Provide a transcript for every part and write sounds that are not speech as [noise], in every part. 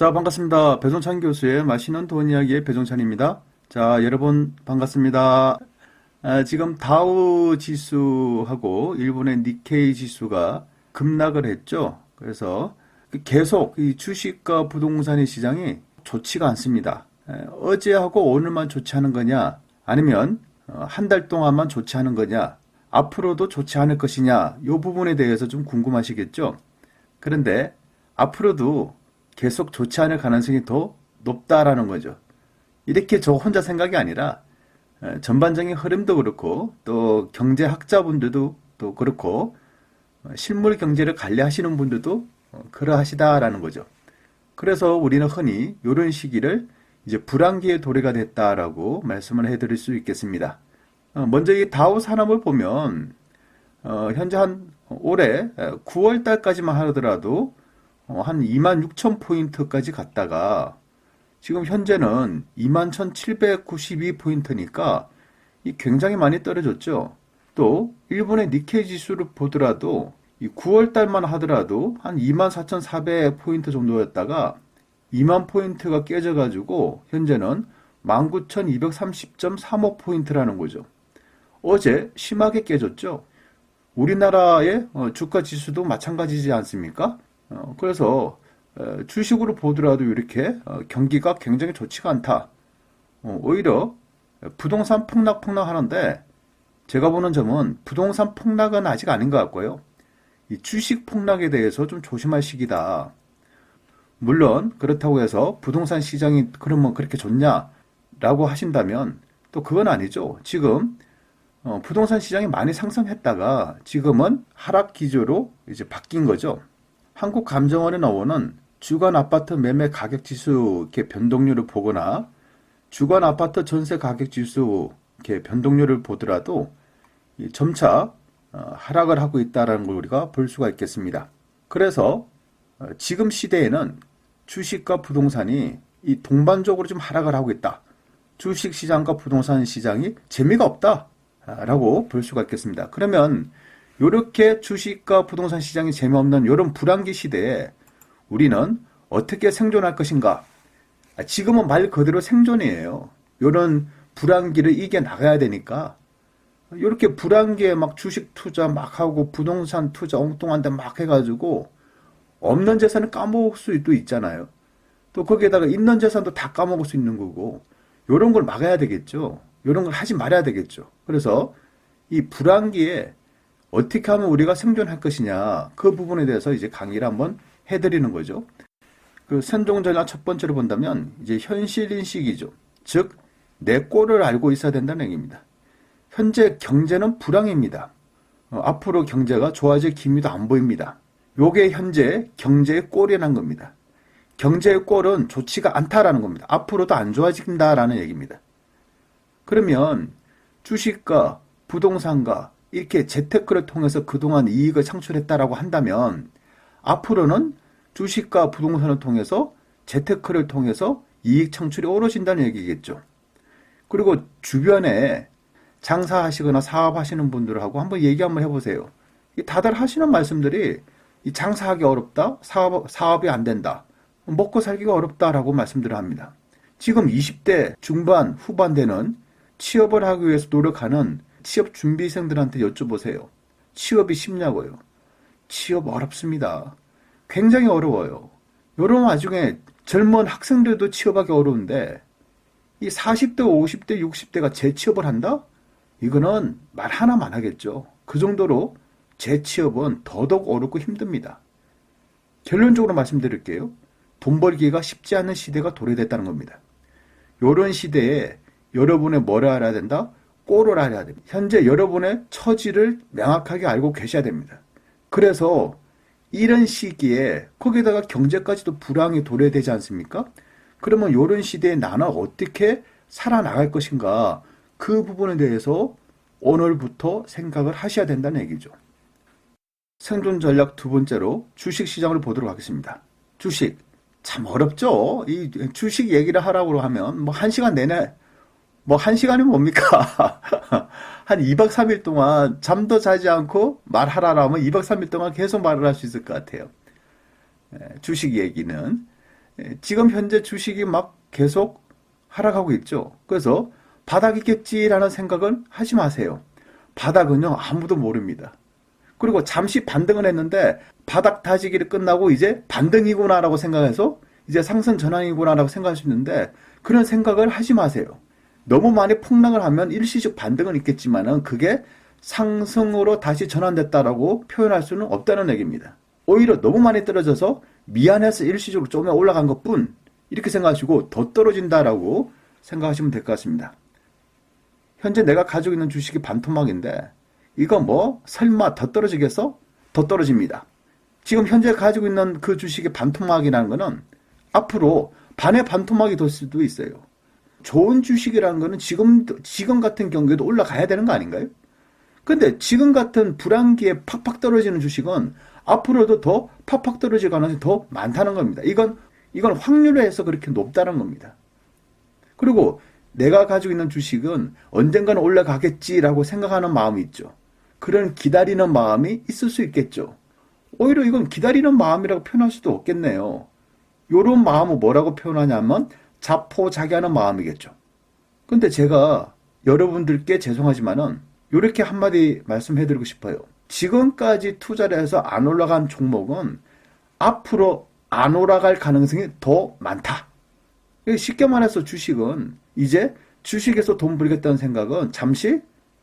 자, 반갑습니다. 배종찬 교수의 맛있는 돈 이야기의 배종찬입니다. 자, 여러분 반갑습니다. 아, 지금 다우 지수하고 일본의 니케이 지수가 급락을 했죠. 그래서 계속 이 주식과 부동산의 시장이 좋지가 않습니다. 에, 어제하고 오늘만 좋지 않은 거냐? 아니면 어, 한달 동안만 좋지 않은 거냐? 앞으로도 좋지 않을 것이냐? 이 부분에 대해서 좀 궁금하시겠죠? 그런데 앞으로도 계속 좋지 않을 가능성이 더 높다라는 거죠. 이렇게 저 혼자 생각이 아니라 에, 전반적인 흐름도 그렇고 또 경제학자분들도 또 그렇고 어, 실물 경제를 관리하시는 분들도 어, 그러하시다라는 거죠. 그래서 우리는 흔히 이런 시기를 이제 불안기의 도래가 됐다라고 말씀을 해드릴 수 있겠습니다. 어, 먼저 이 다우 산업을 보면 어, 현재 한 올해 9월 달까지만 하더라도 어, 한 2만 6천 포인트까지 갔다가 지금 현재는 2만 1,792포인트니까 이 굉장히 많이 떨어졌죠. 또 일본의 니케이 지수를 보더라도 이 9월 달만 하더라도 한 24,400포인트 정도였다가 2만 포인트가 깨져가지고 현재는 19,230.35포인트라는 거죠. 어제 심하게 깨졌죠. 우리나라의 어, 주가 지수도 마찬가지지 않습니까? 어, 그래서 어, 주식으로 보더라도 이렇게 경기가 굉장히 좋지가 않다. 오히려 부동산 폭락 폭락 하는데 제가 보는 점은 부동산 폭락은 아직 아닌 것 같고요. 이 주식 폭락에 대해서 좀 조심할 시기다. 물론 그렇다고 해서 부동산 시장이 그러면 그렇게 좋냐라고 하신다면 또 그건 아니죠. 지금 어, 부동산 시장이 많이 상승했다가 지금은 하락 기조로 이제 바뀐 거죠. 한국감정원에 나오는 주간 아파트 매매 가격 지수 변동률을 보거나 주간 아파트 전세 가격 지수 변동률을 보더라도 점차 어, 하락을 하고 있다는 걸 우리가 볼 수가 있겠습니다. 그래서 어, 지금 시대에는 주식과 부동산이 이 동반적으로 좀 하락을 하고 있다. 주식 시장과 부동산 시장이 재미가 없다라고 볼 수가 있겠습니다. 그러면 이렇게 주식과 부동산 시장이 재미없는 이런 불안기 시대에 우리는 어떻게 생존할 것인가? 아, 지금은 말 그대로 생존이에요. 이런 불안기를 이겨 나가야 되니까 이렇게 불안기에 막 주식 투자 막 하고 부동산 투자 엉뚱한 데 막 해가지고 없는 재산을 까먹을 수도 있잖아요. 또 거기에다가 있는 재산도 다 까먹을 수 있는 거고 이런 걸 막아야 되겠죠. 이런 걸 하지 말아야 되겠죠. 그래서 이 불안기에 어떻게 하면 우리가 생존할 것이냐 그 부분에 대해서 이제 강의를 한번 해드리는 거죠. 그 생존 전략 첫 번째로 본다면 이제 현실 인식이죠. 즉 내 꼴을 알고 있어야 된다는 얘기입니다. 현재 경제는 불황입니다. 어, 앞으로 경제가 좋아질 기미도 안 보입니다. 요게 현재 경제의 꼴이라는 겁니다. 경제의 꼴은 좋지가 않다라는 겁니다. 앞으로도 안 좋아진다라는 얘기입니다. 그러면 주식과 부동산과 이렇게 재테크를 통해서 그동안 이익을 창출했다라고 한다면 앞으로는 주식과 부동산을 통해서 재테크를 통해서 이익 창출이 어려진다는 얘기겠죠. 그리고 주변에 장사하시거나 사업하시는 분들하고 한번 얘기 한번 해보세요. 다들 하시는 말씀들이 장사하기 어렵다, 사업, 사업이 안 된다, 먹고 살기가 어렵다라고 말씀들을 합니다. 지금 20대 중반, 후반 되는 취업을 하기 위해서 노력하는 취업 준비생들한테 여쭤보세요. 취업이 쉽냐고요. 취업 어렵습니다. 굉장히 어려워요. 이런 와중에 젊은 학생들도 취업하기 어려운데 이 40대, 50대, 60대가 재취업을 한다? 이거는 말 하나만 하겠죠. 그 정도로 재취업은 더더욱 어렵고 힘듭니다. 결론적으로 말씀드릴게요. 돈 벌기가 쉽지 않은 시대가 도래됐다는 겁니다. 이런 시대에 여러분의 뭐를 알아야 된다? 꼴을 알아야 됩니다. 현재 여러분의 처지를 명확하게 알고 계셔야 됩니다. 그래서 이런 시기에 거기다가 경제까지도 불황이 도래되지 않습니까? 그러면 이런 시대에 나는 어떻게 살아나갈 것인가 그 부분에 대해서 오늘부터 생각을 하셔야 된다는 얘기죠. 생존 전략 두 번째로 주식 시장을 보도록 하겠습니다. 주식 참 어렵죠. 이 주식 얘기를 하라고 하면 뭐 한 시간 내내 뭐 한 시간이 뭡니까? [laughs] 한 2박 3일 동안 잠도 자지 않고 말하라라면 2박 3일 동안 계속 말을 할 수 있을 것 같아요. 주식 얘기는 예, 지금 현재 주식이 막 계속 하락하고 있죠. 그래서 바닥이겠지라는 생각은 하지 마세요. 바닥은요, 아무도 모릅니다. 그리고 잠시 반등을 했는데 바닥 다지기를 끝나고 이제 반등이구나라고 생각해서 이제 상승 전환이구나라고 있는데 그런 생각을 하지 마세요. 너무 많이 폭락을 하면 일시적 반등은 있겠지만은 그게 상승으로 다시 전환됐다라고 표현할 수는 없다는 얘기입니다. 오히려 너무 많이 떨어져서 미안해서 일시적으로 조금 올라간 것 뿐 이렇게 생각하시고 더 떨어진다라고 생각하시면 될 것 같습니다. 현재 내가 가지고 있는 주식이 반토막인데 이거 뭐 설마 더 떨어지겠어? 더 떨어집니다. 지금 현재 가지고 있는 그 주식의 반토막이라는 거는 앞으로 반의 반토막이 될 수도 있어요. 좋은 주식이라는 거는 지금 지금 같은 경우에도 올라가야 되는 거 아닌가요? 근데 지금 같은 불안기에 팍팍 떨어지는 주식은 앞으로도 더 팍팍 떨어질 가능성이 더 많다는 겁니다. 이건 이건 확률에 해서 그렇게 높다는 겁니다. 그리고 내가 가지고 있는 주식은 언젠가는 올라가겠지라고 생각하는 마음이 있죠. 그런 기다리는 마음이 있을 수 있겠죠. 오히려 이건 기다리는 마음이라고 표현할 수도 없겠네요. 요런 마음을 뭐라고 표현하냐면 자포자기하는 마음이겠죠. 근데 제가 여러분들께 죄송하지만은 요렇게 한마디 말씀해드리고 싶어요. 지금까지 투자를 해서 안 올라간 종목은 앞으로 안 올라갈 가능성이 더 많다. 쉽게 말해서 주식은 이제 주식에서 돈 벌겠다는 생각은 잠시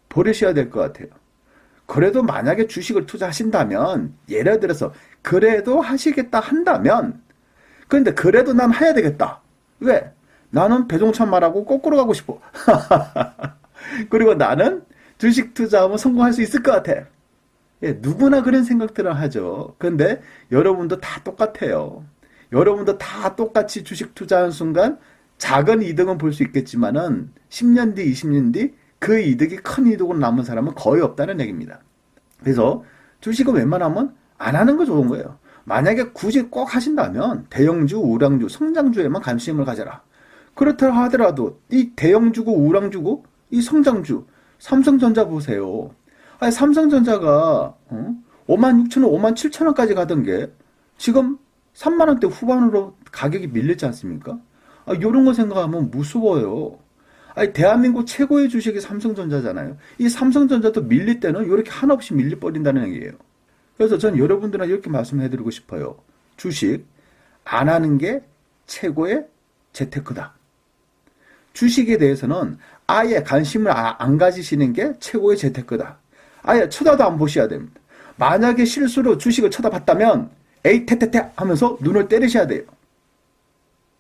버리셔야 될 것 같아요. 그래도 만약에 주식을 투자하신다면, 예를 들어서, 그래도 하시겠다 한다면, 그런데 그래도 난 해야 되겠다. 왜? 나는 배종찬 말하고 거꾸로 가고 싶어. [laughs] 그리고 나는 주식 투자하면 성공할 수 있을 것 같아. 예, 누구나 그런 생각들을 하죠. 근데 여러분도 다 똑같아요. 여러분도 다 똑같이 주식 투자하는 순간 작은 이득은 볼 수 있겠지만은 10년 뒤, 20년 뒤 그 이득이 큰 이득으로 남은 사람은 거의 없다는 얘기입니다. 그래서 주식은 웬만하면 안 하는 거 좋은 거예요. 만약에 굳이 꼭 하신다면 대형주, 우량주, 성장주에만 관심을 가져라. 그렇다 하더라도 이 대형주고 우량주고 이 성장주, 삼성전자 보세요. 아니 삼성전자가 어? 5만 6천 원, 5만 7천 원까지 가던 게 지금 3만 원대 후반으로 가격이 밀렸지 않습니까? 아, 이런 거 생각하면 무서워요. 아니, 대한민국 최고의 주식이 삼성전자잖아요. 이 삼성전자도 밀릴 때는 이렇게 한없이 밀려 버린다는 얘기예요. 그래서 전 여러분들한테 이렇게 말씀해드리고 싶어요. 주식 안 하는 게 최고의 재테크다. 주식에 대해서는 아예 관심을 아, 안 가지시는 게 최고의 재테크다. 아예 쳐다도 안 보셔야 됩니다. 만약에 실수로 주식을 쳐다봤다면 에이 테테테 하면서 눈을 때리셔야 돼요.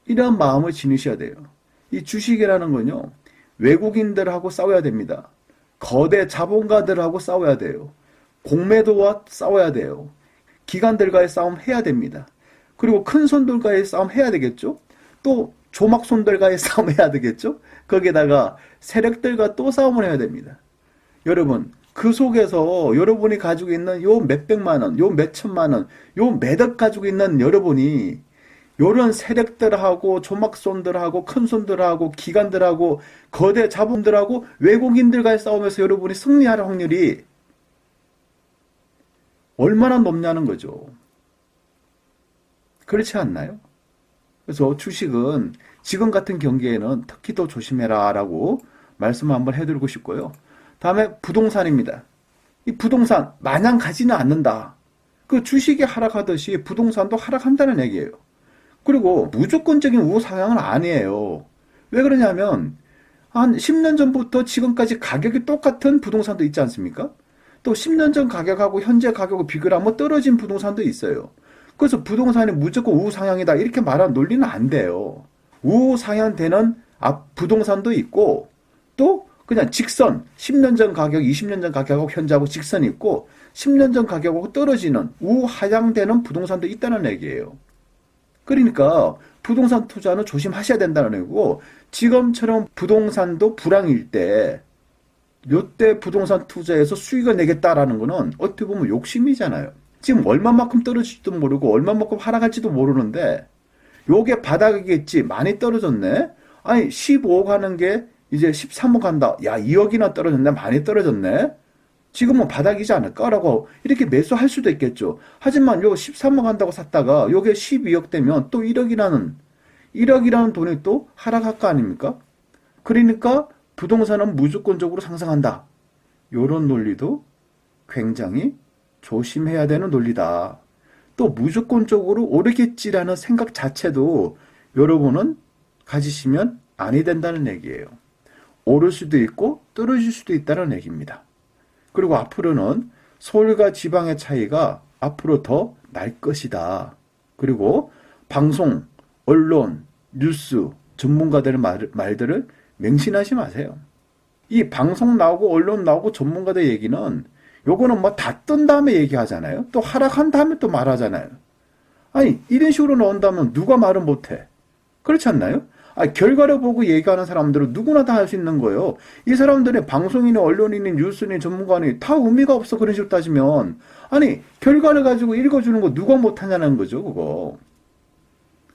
이런 마음을 지니셔야 돼요. 이 주식이라는 건요. 외국인들하고 싸워야 됩니다. 거대 자본가들하고 싸워야 돼요. 공매도와 싸워야 돼요. 기관들과의 싸움 해야 됩니다. 그리고 큰 손들과의 싸움 해야 되겠죠? 또 조막 손들과의 [laughs] 싸움 해야 되겠죠? 거기에다가 세력들과 또 싸움을 해야 됩니다. 여러분, 그 속에서 여러분이 가지고 있는 요 몇백만 원, 요 몇천만 원, 요 매덕 가지고 있는 여러분이 요런 세력들하고 조막손들하고 큰손들하고 기관들하고 거대 자본들하고 외국인들과의 싸움에서 여러분이 승리할 확률이 얼마나 높냐는 거죠. 그렇지 않나요? 그래서 주식은 지금 같은 경기에는 특히 더 조심해라 라고 말씀을 한번 해드리고 싶고요. 다음에 부동산입니다. 이 부동산 마냥 가지는 않는다. 그 주식이 하락하듯이 부동산도 하락한다는 얘기예요. 그리고 무조건적인 우상향은 아니에요. 왜 그러냐면 한 10년 전부터 지금까지 가격이 똑같은 부동산도 있지 않습니까? 또 10년 전 가격하고 현재 가격을 비교를 하면 떨어진 부동산도 있어요. 그래서 부동산이 무조건 우상향이다 이렇게 말하는 논리는 안 돼요. 우상향되는 부동산도 있고 또 그냥 직선 10년 전 가격, 20년 전 가격하고 현재하고 직선이 있고 10년 전 가격하고 떨어지는 우하향되는 부동산도 있다는 얘기예요. 그러니까 부동산 투자는 조심하셔야 된다는 얘기고 지금처럼 부동산도 불황일 때 요때 부동산 투자에서 수익을 내겠다라는 거는 어떻게 보면 욕심이잖아요. 지금 얼마만큼 떨어질지도 모르고 얼마만큼 하락할지도 모르는데 요게 바닥이겠지 많이 떨어졌네. 아니 15억 하는 게 이제 13억 간다. 야 2억이나 떨어졌네. 많이 떨어졌네. 지금은 바닥이지 않을까라고 이렇게 매수할 수도 있겠죠. 하지만 요 13억 한다고 샀다가 요게 12억 되면 또 1억이라는 1억이라는 돈이 또 하락할 거 아닙니까? 그러니까 부동산은 무조건적으로 상승한다. 요런 논리도 굉장히 조심해야 되는 논리다. 또 무조건적으로 오르겠지라는 생각 자체도 여러분은 가지시면 아니 된다는 얘기예요. 오를 수도 있고 떨어질 수도 있다는 얘기입니다. 그리고 앞으로는 서울과 지방의 차이가 앞으로 더 날 것이다. 그리고 방송, 언론, 뉴스, 전문가들의 말, 말들을 맹신하지 마세요. 이 방송 나오고 언론 나오고 전문가들 얘기는 요거는 뭐 다 뜬 다음에 얘기하잖아요. 또 하락한 다음에 또 말하잖아요. 아니 이런 식으로 나온다면 누가 말을 못해? 그렇지 않나요? 아, 결과를 보고 얘기하는 사람들은 누구나 다 할 수 있는 거예요. 이 사람들의 방송이니 언론이니 뉴스니 전문가니 다 의미가 없어 그런 식으로 따지면 아니 결과를 가지고 읽어주는 거 누가 못하냐는 거죠 그거.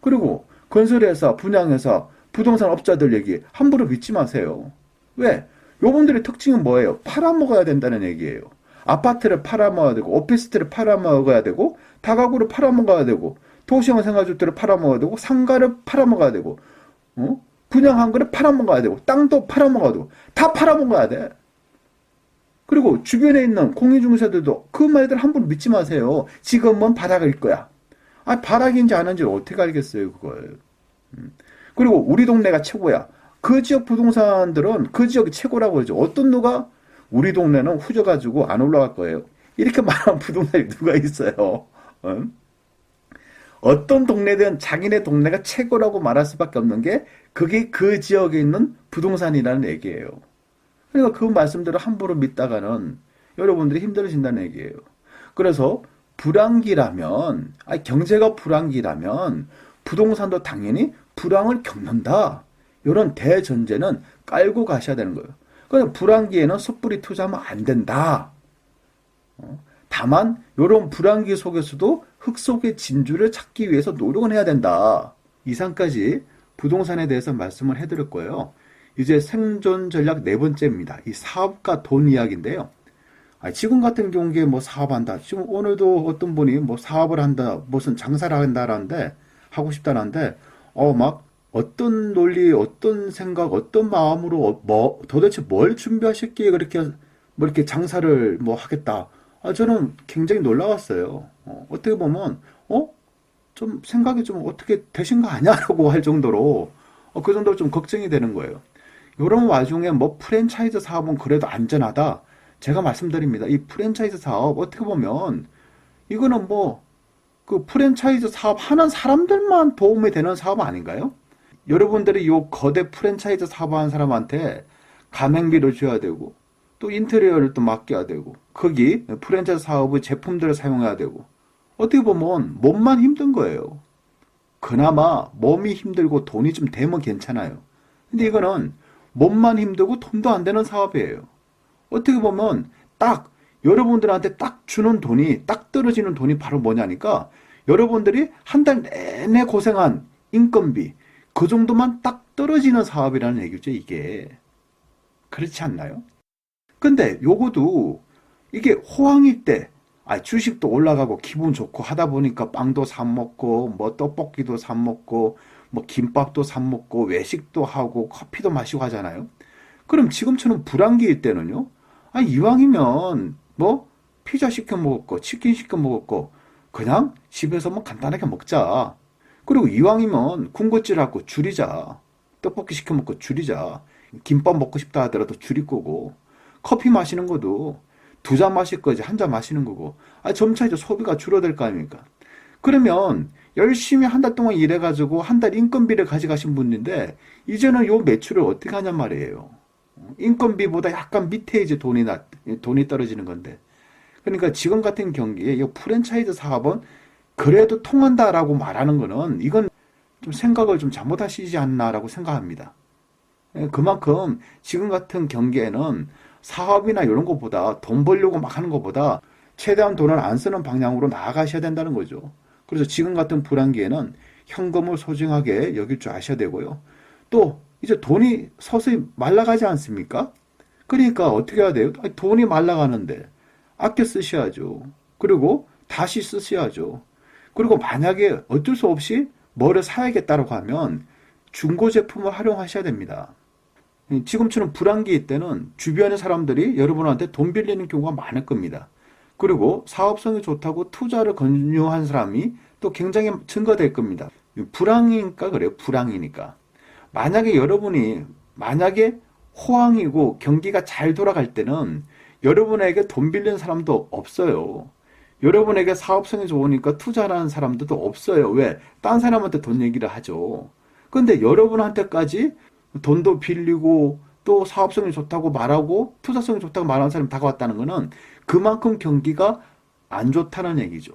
그리고 건설회사, 분양회사, 부동산 업자들 얘기 함부로 믿지 마세요. 왜? 요분들의 특징은 뭐예요? 팔아먹어야 된다는 얘기예요. 아파트를 팔아먹어야 되고 오피스텔을 팔아먹어야 되고 다가구를 팔아먹어야 되고 도시형 생활주택을 팔아먹어야 되고 상가를 팔아먹어야 되고 어? 분양한 거를 팔아먹어야 되고 땅도 팔아먹어야 되고 다 팔아먹어야 돼. 그리고 주변에 있는 공인중개사들도 그 말들 함부로 믿지 마세요. 지금은 바닥일 거야. 아 바닥인지 아닌지 어떻게 알겠어요 그걸. 음. 그리고 우리 동네가 최고야. 그 지역 부동산들은 그 지역이 최고라고 그러죠. 어떤 누가 우리 동네는 후져가지고 안 올라갈 거예요. 이렇게 [laughs] 말하는 부동산이 누가 있어요. 음? 어떤 동네든 자기네 동네가 최고라고 말할 수밖에 없는 게 그게 그 지역에 있는 부동산이라는 얘기예요. 그러니까 그 말씀대로 함부로 믿다가는 여러분들이 힘들어진다는 얘기예요. 그래서 불황기라면, 아니 경제가 불황기라면 부동산도 당연히 불황을 겪는다. 이런 대전제는 깔고 가셔야 되는 거예요. 그러니까 불황기에는 섣불리 투자하면 안 된다. 어? 다만 이런 불황기 속에서도 흙 속의 진주를 찾기 위해서 노력은 해야 된다. 이상까지 부동산에 대해서 말씀을 해드릴 거예요. 이제 생존 전략 네 번째입니다. 이 사업과 돈 이야기인데요. 아, 지금 같은 경우에 뭐 사업한다. 지금 오늘도 어떤 분이 뭐 사업을 한다, 무슨 장사를 한다라는데 하고 싶다는데 어 막 어떤 논리, 어떤 생각, 어떤 마음으로 어, 뭐 도대체 뭘 준비하셨기에 그렇게 뭐 이렇게 장사를 뭐 하겠다. 아, 저는 굉장히 놀라웠어요. 어, 어떻게 보면, 어? 좀 생각이 좀 어떻게 되신 거 아니야라고 할 정도로, 어, 그 정도로 좀 걱정이 되는 거예요. 이런 와중에 뭐 프랜차이즈 사업은 그래도 안전하다. 제가 말씀드립니다. 이 프랜차이즈 사업 어떻게 보면, 이거는 뭐, 그 프랜차이즈 사업 하는 사람들만 도움이 되는 사업 아닌가요? 여러분들이 요 거대 프랜차이즈 사업하는 사람한테 가맹비를 줘야 되고, 또 인테리어를 또 맡겨야 되고 거기 프랜차이즈 사업의 제품들을 사용해야 되고 어떻게 보면 몸만 힘든 거예요. 그나마 몸이 힘들고 돈이 좀 되면 괜찮아요. 근데 이거는 몸만 힘들고 돈도 안 되는 사업이에요. 어떻게 보면 딱 여러분들한테 딱 주는 돈이 딱 떨어지는 돈이 바로 뭐냐니까 여러분들이 한 달 내내 고생한 인건비 그 정도만 딱 떨어지는 사업이라는 얘기죠 이게 그렇지 않나요? 근데 요거도 이게 호황일 때 아, 주식도 올라가고 기분 좋고 하다 보니까 빵도 사 먹고 뭐 떡볶이도 사 먹고 뭐 김밥도 사 먹고 외식도 하고 커피도 마시고 하잖아요. 그럼 지금처럼 불황기일 때는요. 아, 이왕이면 뭐 피자 시켜 먹었고 치킨 시켜 먹었고 그냥 집에서 뭐 간단하게 먹자. 그리고 이왕이면 군것질하고 줄이자. 떡볶이 시켜 먹고 줄이자. 김밥 먹고 싶다 하더라도 줄일 거고. 커피 마시는 것도 두 잔 마실 거지 한 잔 마시는 거고 아 점차 이제 소비가 줄어들 거 아닙니까? 그러면 열심히 한 달 동안 일해가지고 한 달 인건비를 가져가신 분인데 이제는 요 매출을 어떻게 하냔 말이에요. 인건비보다 약간 밑에 이제 돈이 나 돈이 떨어지는 건데 그러니까 지금 같은 경기에 이 프랜차이즈 사업은 그래도 통한다라고 말하는 거는 이건 좀 생각을 좀 잘못하시지 않나라고 생각합니다. 그만큼 지금 같은 경기에는 사업이나 이런 것보다 돈 벌려고 막 하는 것보다 최대한 돈을 안 쓰는 방향으로 나아가셔야 된다는 거죠. 그래서 지금 같은 불황기에는 현금을 소중하게 여길 줄 아셔야 되고요. 또 이제 돈이 서서히 말라가지 않습니까? 그러니까 어떻게 해야 돼요? 돈이 말라가는데 아껴 쓰셔야죠. 그리고 다시 쓰셔야죠. 그리고 만약에 어쩔 수 없이 뭐를 사야겠다라고 하면 중고 제품을 활용하셔야 됩니다. 지금처럼 불황기 때는 주변의 사람들이 여러분한테 돈 빌리는 경우가 많을 겁니다. 그리고 사업성이 좋다고 투자를 권유한 사람이 또 굉장히 증가될 겁니다. 불황이니까 그래요. 불황이니까. 만약에 여러분이 만약에 호황이고 경기가 잘 돌아갈 때는 여러분에게 돈 빌리는 사람도 없어요. 여러분에게 사업성이 좋으니까 투자하는 사람들도 없어요. 왜? 딴 사람한테 돈 얘기를 하죠. 근데 여러분한테까지 돈도 빌리고 또 사업성이 좋다고 말하고 투자성이 좋다고 말하는 사람이 다가왔다는 것은 그만큼 경기가 안 좋다는 얘기죠.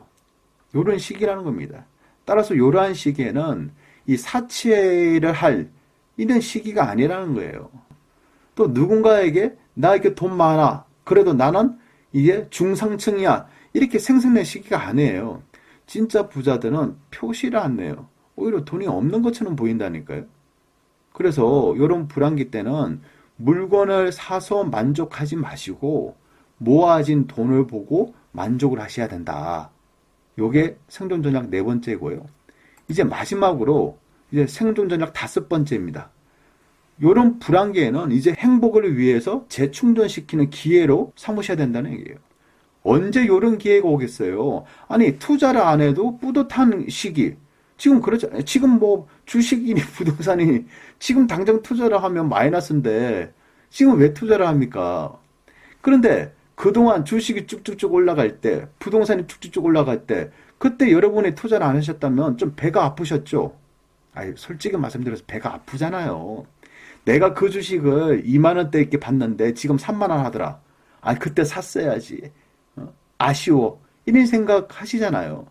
요런 시기라는 겁니다. 따라서 이러한 시기에는 이 사치를 할 이런 시기가 아니라는 거예요. 또 누군가에게 나 이렇게 돈 많아. 그래도 나는 이게 중상층이야. 이렇게 생색낼 시기가 아니에요. 진짜 부자들은 표시를 안 내요. 오히려 돈이 없는 것처럼 보인다니까요. 그래서 이런 불황기 때는 물건을 사서 만족하지 마시고 모아진 돈을 보고 만족을 하셔야 된다. 요게 생존 전략 네 번째고요. 이제 마지막으로 이제 생존 전략 다섯 번째입니다. 요런 불안기에는 이제 행복을 위해서 재충전시키는 기회로 삼으셔야 된다는 얘기예요. 언제 요런 기회가 오겠어요? 아니, 투자를 안 해도 뿌듯한 시기. 지금 그렇죠. 지금 뭐 주식이니 [laughs] 부동산이 지금 당장 투자를 하면 마이너스인데 지금 왜 투자를 합니까? 그런데 그동안 주식이 쭉쭉쭉 올라갈 때, 부동산이 쭉쭉쭉 올라갈 때, 그때 여러분이 투자를 안 하셨다면 좀 배가 아프셨죠? 아니, 솔직히 말씀드려서 배가 아프잖아요. 내가 그 주식을 2만원대 있게 봤는데 지금 3만원 하더라. 아, 그때 샀어야지. 어? 아쉬워. 이런 생각 하시잖아요.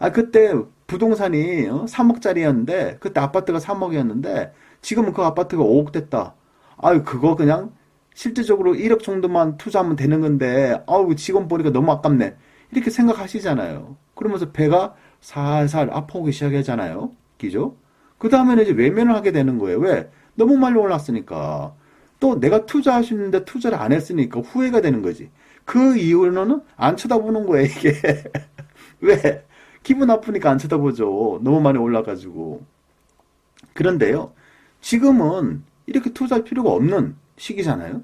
아, 그때 부동산이 3억짜리였는데, 그때 아파트가 3억이었는데, 지금은 그 아파트가 5억 됐다. 아유, 그거 그냥 실질적으로 1억 정도만 투자하면 되는 건데, 아우, 지금 보니까 너무 아깝네. 이렇게 생각하시잖아요. 그러면서 배가 살살 아파오기 시작하잖아요. 기죠? 그 다음에는 이제 외면을 하게 되는 거예요. 왜? 너무 많이 올랐으니까. 또 내가 투자할 수 있는데 투자를 안 했으니까 후회가 되는 거지. 그 이유는 안 쳐다보는 거예요, 이게. [laughs] 왜? 기분 나쁘니까 안 쳐다보죠. 너무 많이 올라가지고. 그런데요, 지금은 이렇게 투자할 필요가 없는 시기잖아요.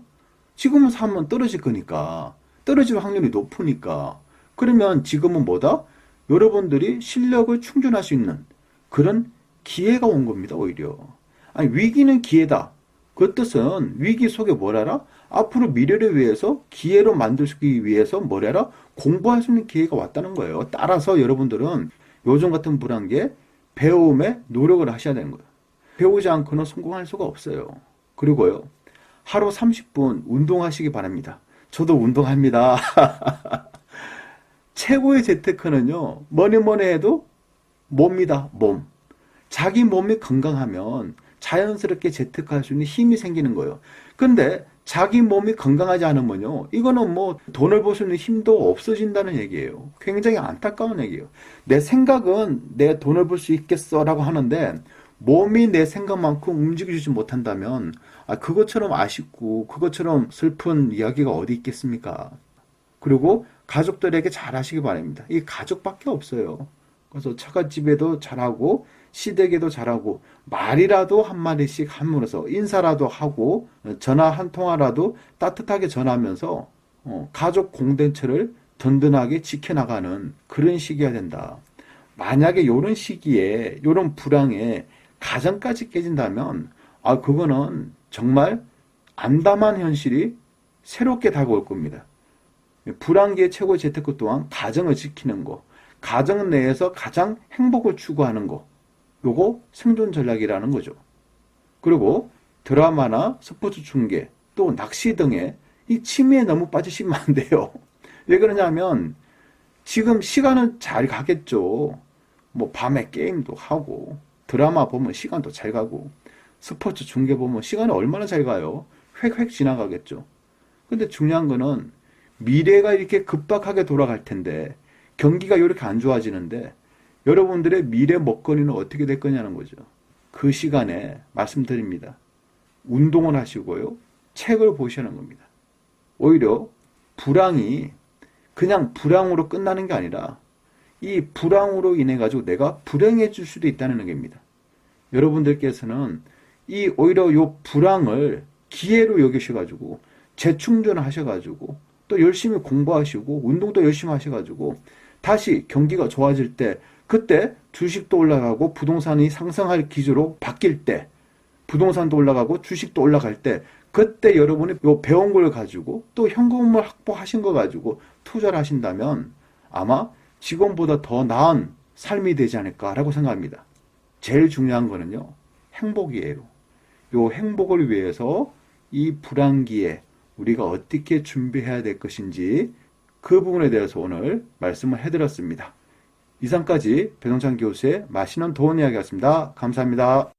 지금은 사면 떨어질 거니까. 떨어질 확률이 높으니까. 그러면 지금은 뭐다? 여러분들이 실력을 충전할 수 있는 그런 기회가 온 겁니다, 오히려. 아니, 위기는 기회다. 그 뜻은 위기 속에 뭐라라? 앞으로 미래를 위해서 기회로 만들기 위해서 뭐래라? 공부할 수 있는 기회가 왔다는 거예요. 따라서 여러분들은 요즘 같은 불안기에 배움에 노력을 하셔야 되는 거예요. 배우지 않고는 성공할 수가 없어요. 그리고요, 하루 30분 운동하시기 바랍니다. 저도 운동합니다. [laughs] 최고의 재테크는요, 뭐니 뭐니 해도 몸이다, 몸. 자기 몸이 건강하면 자연스럽게 재테크할 수 있는 힘이 생기는 거예요. 근데 자기 몸이 건강하지 않으면요, 이거는 뭐 돈을 벌 수 있는 힘도 없어진다는 얘기예요. 굉장히 안타까운 얘기예요. 내 생각은 내 돈을 벌 수 있겠어라고 하는데 몸이 내 생각만큼 움직이지 못한다면 아, 그것처럼 아쉽고 그것처럼 슬픈 이야기가 어디 있겠습니까? 그리고 가족들에게 잘 하시기 바랍니다. 이 가족밖에 없어요. 그래서 처갓집에도 잘하고 시댁에도 잘하고 말이라도 한 마디씩 함으로써 인사라도 하고 전화 한 통화라도 따뜻하게 전하면서 어, 가족 공동체를 든든하게 지켜나가는 그런 시기가 된다. 만약에 이런 시기에 이런 불황에 가정까지 깨진다면 아 그거는 정말 암담한 현실이 새롭게 다가올 겁니다. 불황기의 최고 재테크 또한 가정을 지키는 거, 가정 내에서 가장 행복을 추구하는 거, 요거 생존 전략이라는 거죠. 그리고 드라마나 스포츠 중계, 또 낚시 등의 이 취미에 너무 빠지시면 안 돼요. [laughs] 왜 그러냐면 지금 시간은 잘 가겠죠. 뭐 밤에 게임도 하고 드라마 보면 시간도 잘 가고 스포츠 중계 보면 시간이 얼마나 잘 가요. 획획 지나가겠죠. 근데 중요한 거는 미래가 이렇게 급박하게 돌아갈 텐데 경기가 이렇게 안 좋아지는데 여러분들의 미래 먹거리는 어떻게 될 거냐는 거죠. 그 시간에 말씀드립니다. 운동을 하시고요. 책을 보시는 겁니다. 오히려 불황이 그냥 불황으로 끝나는 게 아니라 이 불황으로 인해 가지고 내가 불행해질 수도 있다는 의미입니다. 여러분들께서는 이 오히려 요 불황을 기회로 여기셔가지고 재충전을 하셔가지고 또 열심히 공부하시고 운동도 열심히 하셔가지고 다시 경기가 좋아질 때 그때 주식도 올라가고 부동산이 상승할 기조로 바뀔 때 부동산도 올라가고 주식도 올라갈 때 그때 여러분이 요 배운 걸 가지고 또 현금을 확보하신 거 가지고 투자를 하신다면 아마 지금보다 더 나은 삶이 되지 않을까라고 생각합니다. 제일 중요한 거는요. 행복이에요. 요 행복을 위해서 이 불안기에 우리가 어떻게 준비해야 될 것인지 그 부분에 대해서 오늘 말씀을 해드렸습니다. 이상까지 배동찬 교수의 맛있는 도움 이야기였습니다. 감사합니다.